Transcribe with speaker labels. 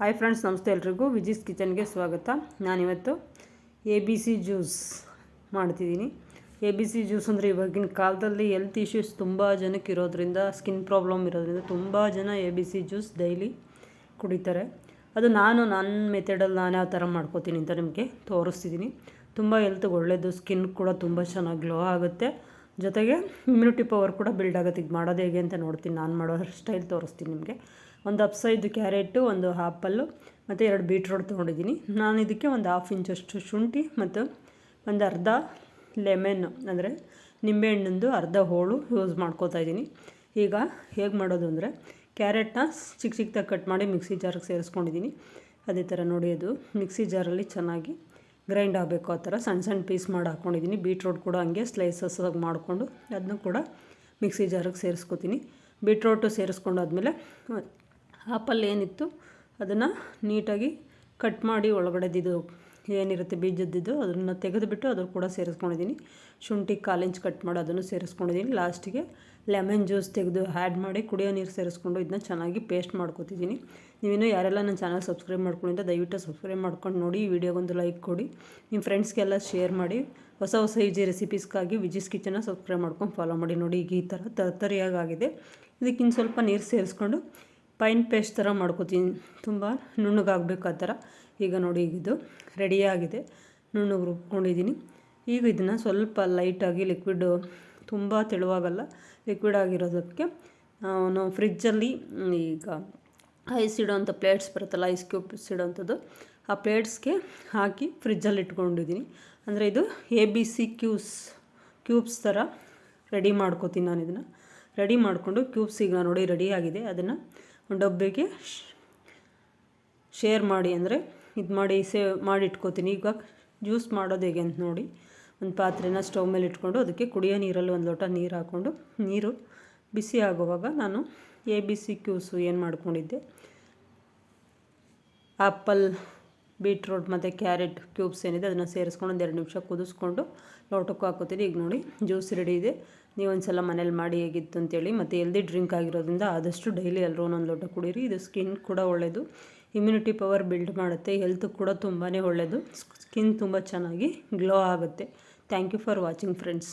Speaker 1: Hi friends ನಮಸ್ತೆ ಎಲ್ರಿಗೂ. ವಿಜಿಸ್ ಕಿಚನ್ಗೆ ಸ್ವಾಗತ. ನಾನಿವತ್ತು ಎ ಬಿ ಸಿ ಜ್ಯೂಸ್ ಮಾಡ್ತಿದ್ದೀನಿ. ಎ ಬಿ ಸಿ ಜ್ಯೂಸ್ ಅಂದರೆ ಇವಾಗಿನ ಕಾಲದಲ್ಲಿ ಹೆಲ್ತ್ ಇಶ್ಯೂಸ್ ತುಂಬ ಜನಕ್ಕೆ ಇರೋದ್ರಿಂದ ಸ್ಕಿನ್ ಪ್ರಾಬ್ಲಮ್ ಇರೋದ್ರಿಂದ ತುಂಬ ಜನ A B C juice daily ಕುಡಿತಾರೆ. ಅದು ನಾನು, ನನ್ನ ಮೆಥಡಲ್ಲಿ ನಾನು ಯಾವ ಥರ ಮಾಡ್ಕೋತೀನಿ ಅಂತ ನಿಮಗೆ ತೋರಿಸ್ತಿದ್ದೀನಿ. ತುಂಬ ಹೆಲ್ತ್ಗೆ ಒಳ್ಳೆಯದು ಸ್ಕಿನ್ ಕೂಡ ತುಂಬ ಚೆನ್ನಾಗಿ ಗ್ಲೋ ಆಗುತ್ತೆ. ಜೊತೆಗೆ ಇಮ್ಯುನಿಟಿ ಪವರ್ ಕೂಡ ಬಿಲ್ಡ್ ಆಗುತ್ತೆ. ಈಗ ಮಾಡೋದು ಹೇಗೆ ಅಂತ ನೋಡ್ತೀನಿ. ನಾನು ಮಾಡೋ ಸ್ಟೈಲ್ ತೋರಿಸ್ತೀನಿ ನಿಮಗೆ. ಒಂದು ಅಪ್ಸೈದು ಕ್ಯಾರೆಟು, ಒಂದು ಆ್ಯಪಲ್ಲು ಮತ್ತು ಎರಡು ಬೀಟ್ರೋಟ್ ತೊಗೊಂಡಿದ್ದೀನಿ. ನಾನು ಇದಕ್ಕೆ ಒಂದು ಹಾಫ್ ಇಂಚಷ್ಟು ಶುಂಠಿ ಮತ್ತು ಒಂದು ಅರ್ಧ ಲೆಮೆನ್ನು ಅಂದರೆ ನಿಂಬೆಹಣ್ಣಿಂದು ಅರ್ಧ ಹೋಳು ಯೂಸ್ ಮಾಡ್ಕೋತಾ ಇದ್ದೀನಿ. ಈಗ ಹೇಗೆ ಮಾಡೋದು ಅಂದರೆ ಕ್ಯಾರೆಟ್ನ ಚಿಕ್ಕ ಚಿಕ್ಕದಾಗಿ ಕಟ್ ಮಾಡಿ ಮಿಕ್ಸಿ ಜಾರಿಗೆ ಸೇರಿಸ್ಕೊಂಡಿದ್ದೀನಿ. ಅದೇ ಥರ ನೋಡಿ ಅದು ಮಿಕ್ಸಿ ಜಾರಲ್ಲಿ ಚೆನ್ನಾಗಿ ಗ್ರೈಂಡ್ ಆಗಬೇಕು ಆ ಥರ. ಸಣ್ಣ ಸಣ್ಣ ಪೀಸ್ ಮಾಡಿ ಹಾಕ್ಕೊಂಡಿದ್ದೀನಿ. ಬೀಟ್ರೋಟ್ ಕೂಡ ಹಂಗೆ ಸ್ಲೈಸಸ್ ಆಗಿ ಮಾಡಿಕೊಂಡು ಅದನ್ನು ಕೂಡ ಮಿಕ್ಸಿ ಜಾರಿಗೆ ಸೇರಿಸ್ಕೊತೀನಿ. ಬೀಟ್ರೋಟು ಸೇರಿಸ್ಕೊಂಡಾದ್ಮೇಲೆ ಆಪಲ್ ಏನಿತ್ತು ಅದನ್ನು ನೀಟಾಗಿ ಕಟ್ ಮಾಡಿ ಒಳಗಡೆದಿದ್ದು ಏನಿರುತ್ತೆ ಬೀಜದ್ದಿದ್ದು ಅದನ್ನು ತೆಗೆದುಬಿಟ್ಟು ಅದನ್ನು ಕೂಡ ಸೇರಿಸ್ಕೊಂಡಿದ್ದೀನಿ. ಶುಂಠಿ ಕಾಲಿಂಚ್ ಕಟ್ ಮಾಡಿ ಅದನ್ನು ಸೇರಿಸ್ಕೊಂಡಿದ್ದೀನಿ. ಲಾಸ್ಟಿಗೆ ಲೆಮನ್ ಜ್ಯೂಸ್ ತೆಗೆದು ಆ್ಯಡ್ ಮಾಡಿ ಕುಡಿಯೋ ನೀರು ಸೇರಿಸ್ಕೊಂಡು ಇದನ್ನ ಚೆನ್ನಾಗಿ ಪೇಸ್ಟ್ ಮಾಡ್ಕೊತಿದ್ದೀನಿ. ನೀವಿನ್ನೂ ಯಾರೆಲ್ಲ ನನ್ನ ಚಾನಲ್ ಸಬ್ಸ್ಕ್ರೈಬ್ ಮಾಡ್ಕೊಂಡಿದ್ದ ದಯವಿಟ್ಟು ಸಬ್ಸ್ಕ್ರೈಬ್ ಮಾಡ್ಕೊಂಡು ನೋಡಿ, ಈ ವಿಡಿಯೋಗೊಂದು ಲೈಕ್ ಕೊಡಿ. ನಿಮ್ಮ ಫ್ರೆಂಡ್ಸ್ಗೆಲ್ಲ ಶೇರ್ ಮಾಡಿ. ಹೊಸ ಹೊಸ ಈಜಿ ರೆಸಿಪೀಸ್ಗಾಗಿ ವಿಜಿಸ್ ಕಿಚನ್ನ ಸಬ್ಸ್ಕ್ರೈಬ್ ಮಾಡ್ಕೊಂಡು ಫಾಲೋ ಮಾಡಿ ನೋಡಿ. ಈಗ ಈ ಥರ ತರತರಿಯಾಗಿ ಆಗಿದೆ ಇನ್ನು ಸ್ವಲ್ಪ ನೀರು ಸೇರಿಸ್ಕೊಂಡು ಪೈನ್ ಪೇಸ್ಟ್ ಥರ ಮಾಡ್ಕೋತೀನಿ. ತುಂಬ ನುಣ್ಣಗಾಗಬೇಕು ಆ ಥರ. ಈಗ ನೋಡಿ ಇದು ರೆಡಿಯಾಗಿದೆ. ನುಣ್ಣಗೆ ರುಬ್ಕೊಂಡಿದ್ದೀನಿ. ಈಗ ಇದನ್ನು ಸ್ವಲ್ಪ ಲೈಟಾಗಿ ಲಿಕ್ವಿಡ್, ತುಂಬ ತೆಳುವಾಗಲ್ಲ, ಲಿಕ್ವಿಡ್ ಆಗಿರೋದಕ್ಕೆ ನಾನು ಫ್ರಿಜ್ಜಲ್ಲಿ ಈಗ ಐಸ್ ಇಡೋವಂಥ ಪ್ಲೇಟ್ಸ್ ಬರುತ್ತಲ್ಲ, ಐಸ್ ಕ್ಯೂಬ್ಸ್ ಇಡೋವಂಥದ್ದು, ಆ ಪ್ಲೇಟ್ಸ್ಗೆ ಹಾಕಿ ಫ್ರಿಜ್ಜಲ್ಲಿ ಇಟ್ಕೊಂಡಿದ್ದೀನಿ. ಅಂದರೆ ಇದು A B C cubes cubes ಥರ ರೆಡಿ ಮಾಡ್ಕೋತೀನಿ ನಾನು ಇದನ್ನು. ರೆಡಿ ಮಾಡಿಕೊಂಡು ಕ್ಯೂಬ್ಸ್ ಈಗ ನೋಡಿ ರೆಡಿ ಆಗಿದೆ ಅದನ್ನು ಡಬ್ಬಿಗೆ ಶೇರ್ ಮಾಡಿ ಅಂದರೆ ಇದು ಮಾಡಿ ಸೇವ್ ಮಾಡಿ ಇಟ್ಕೋತೀನಿ ಈಗ ಜ್ಯೂಸ್ ಮಾಡೋದು ಹೇಗೆ ಅಂತ ನೋಡಿ. ಒಂದು ಪಾತ್ರೆನ ಸ್ಟವ್ ಮೇಲೆ ಇಟ್ಕೊಂಡು ಅದಕ್ಕೆ ಕುಡಿಯೋ ನೀರಲ್ಲಿ ಒಂದು ಲೋಟ ನೀರು ಹಾಕ್ಕೊಂಡು. ನೀರು ಬಿಸಿ ಆಗುವಾಗ ನಾನು ಎ ಬಿ ಸಿ ಕ್ಯೂಸು ಏನು ಮಾಡ್ಕೊಂಡಿದ್ದೆ. ಆ್ಯಪಲ್ ಬೀಟ್ರೋಟ್ ಮತ್ತು ಕ್ಯಾರೆಟ್ ಕ್ಯೂಬ್ಸ್ ಏನಿದೆ ಅದನ್ನು ಸೇರಿಸ್ಕೊಂಡು ಒಂದು ಎರಡು ನಿಮಿಷ ಕುದಿಸ್ಕೊಂಡು ಲೋಟಕ್ಕೂ ಹಾಕೋತೀನಿ. ಈಗ ನೋಡಿ, ಜ್ಯೂಸ್ ರೆಡಿ ಇದೆ. ನೀವು ಒಂದು ಸಲ ಮನೇಲಿ ಮಾಡಿ ಹೇಗಿತ್ತು ಅಂತೇಳಿ, ಮತ್ತು ಎಲ್ದಿ ಡ್ರಿಂಕ್ ಆಗಿರೋದ್ರಿಂದ ಆದಷ್ಟು ಡೈಲಿ ಎಲ್ಲರೂ ಒಂದೊಂದು ಲೋಟ ಕುಡೀರಿ. ಇದು ಸ್ಕಿನ್ ಕೂಡ ಒಳ್ಳೆಯದು ಇಮ್ಯುನಿಟಿ ಪವರ್ ಬಿಲ್ಡ್ ಮಾಡುತ್ತೆ. ಹೆಲ್ತ್ ಕೂಡ ತುಂಬಾ ಒಳ್ಳೆಯದು ಸ್ಕಿನ್ ತುಂಬ ಚೆನ್ನಾಗಿ ಗ್ಲೋ ಆಗುತ್ತೆ. Thank you for watching friends